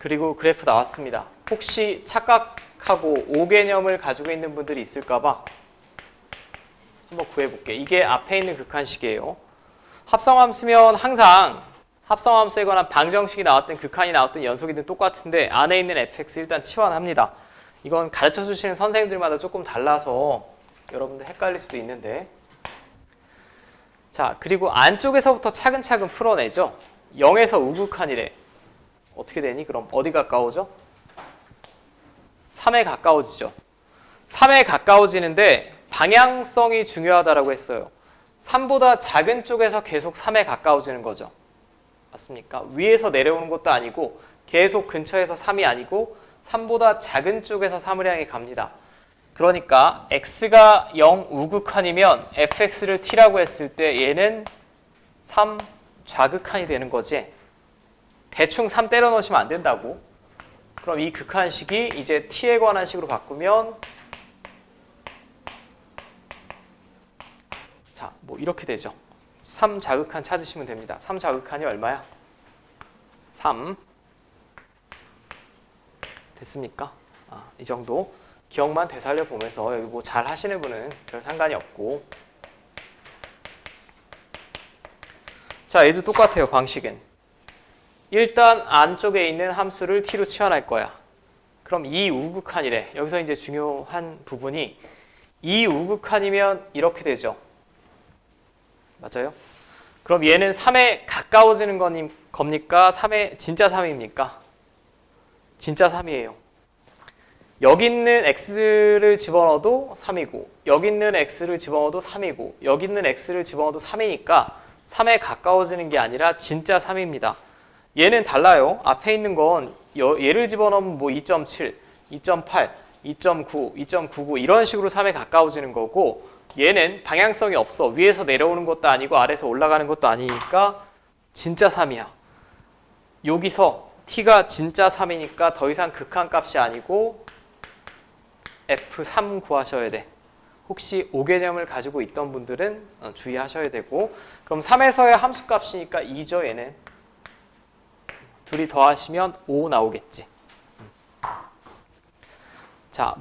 그리고 그래프 나왔습니다. 혹시 착각하고 O 개념을 가지고 있는 분들이 있을까봐 한번 구해볼게. 이게 앞에 있는 극한식이에요. 합성함수면 항상 합성함수에 관한 방정식이 나왔든 극한이 나왔든 연속이든 똑같은데 안에 있는 fx 일단 치환합니다. 이건 가르쳐 주시는 선생님들마다 조금 달라서 여러분들 헷갈릴 수도 있는데 자 그리고 안쪽에서부터 차근차근 풀어내죠. 0에서 우극한이래. 어떻게 되니? 그럼 어디 가까워져? 3에 가까워지죠. 3에 가까워지는데 방향성이 중요하다라고 했어요. 3보다 작은 쪽에서 계속 3에 가까워지는 거죠. 맞습니까? 위에서 내려오는 것도 아니고 계속 근처에서 3이 아니고 3보다 작은 쪽에서 3을 향해 갑니다. 그러니까 x가 0 우극한이면 fx를 t라고 했을 때 얘는 3 좌극한이 되는 거지. 대충 3 때려 넣으시면 안 된다고. 그럼 이 극한식이 이제 t에 관한 식으로 바꾸면 자, 뭐 이렇게 되죠. 3 자극한 찾으시면 됩니다. 3 자극한이 얼마야? 3 됐습니까? 아, 이 정도 기억만 되살려 보면서 여기 뭐 잘 하시는 분은 별 상관이 없고 자, 얘도 똑같아요. 방식은 일단 안쪽에 있는 함수를 t로 치환할 거야. 그럼 이 우극한이래. 여기서 이제 중요한 부분이 이 우극한이면 이렇게 되죠. 맞아요? 그럼 얘는 3에 가까워지는 겁니까? 3에 진짜 3입니까? 진짜 3이에요. 여기 있는 x를 집어넣어도 3이고 여기 있는 x를 집어넣어도 3이고 여기 있는 x를 집어넣어도 3이니까 3에 가까워지는 게 아니라 진짜 3입니다. 얘는 달라요. 앞에 있는 건 여- 얘를 집어넣으면 뭐 2.7, 2.8, 2.9, 2.99 이런 식으로 3에 가까워지는 거고 얘는 방향성이 없어. 위에서 내려오는 것도 아니고 아래에서 올라가는 것도 아니니까 진짜 3이야. 여기서 t가 진짜 3이니까 더 이상 극한 값이 아니고 f3 구하셔야 돼. 혹시 5개념을 가지고 있던 분들은 어, 주의하셔야 되고 그럼 3에서의 함수 값이니까 2죠 얘는. 둘이 더하시면 5 나오겠지. 자,